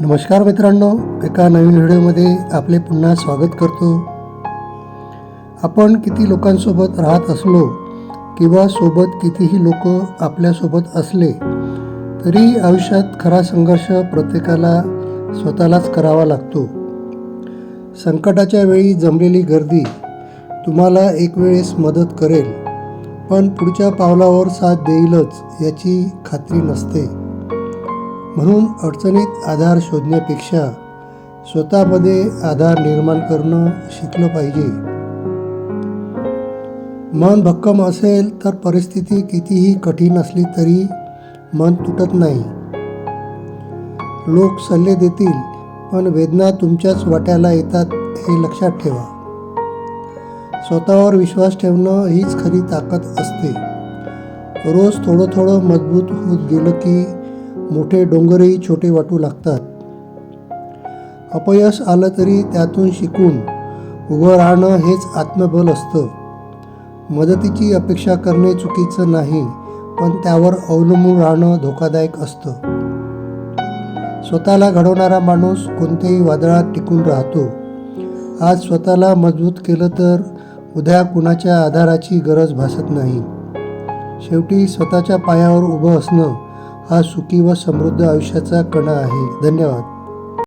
नमस्कार मित्रांनो एका नवीन व्हिडिओमध्ये आपले पुन्हा स्वागत करतो. आपण किती लोकांसोबत राहत असलो किंवा सोबत कितीही लोक आपल्यासोबत असले तरी आयुष्यात खरा संघर्ष प्रत्येकाला स्वतःलाच करावा लागतो. संकटाच्या वेळी जमलेली गर्दी तुम्हाला एक वेळेस मदत करेल पण पुढच्या पावलावर साथ देईलच याची खात्री नसते. म्हणून अडचणीत आधार शोधण्यापेक्षा स्वतःमध्ये आधार निर्माण करणं शिकलं पाहिजे. मन भक्कम असेल तर परिस्थिती कितीही कठीण असली तरी मन तुटत नाही. लोक सल्ले देतील पण वेदना तुमच्याच वाट्याला येतात हे लक्षात ठेवा. स्वतःवर विश्वास ठेवणं हीच खरी ताकद असते. रोज थोडं थोडं मजबूत होत गेलं की मोठे डोंगरही छोटे वाटू लागतात. अपयश आलं तरी त्यातून शिकून उभं राहणं हेच आत्मबल असतं. मदतीची अपेक्षा करणे चुकीचं नाही पण त्यावर अवलंबून राहणं धोकादायक असतं. स्वतःला घडवणारा माणूस कोणत्याही वादळात टिकून राहतो. आज स्वतःला मजबूत केलं तर उद्या कुणाच्या आधाराची गरज भासत नाही. शेवटी स्वतःच्या पायावर उभं असणं हा सुखी व समृद्ध आयुष्याचा कणा आहे. धन्यवाद.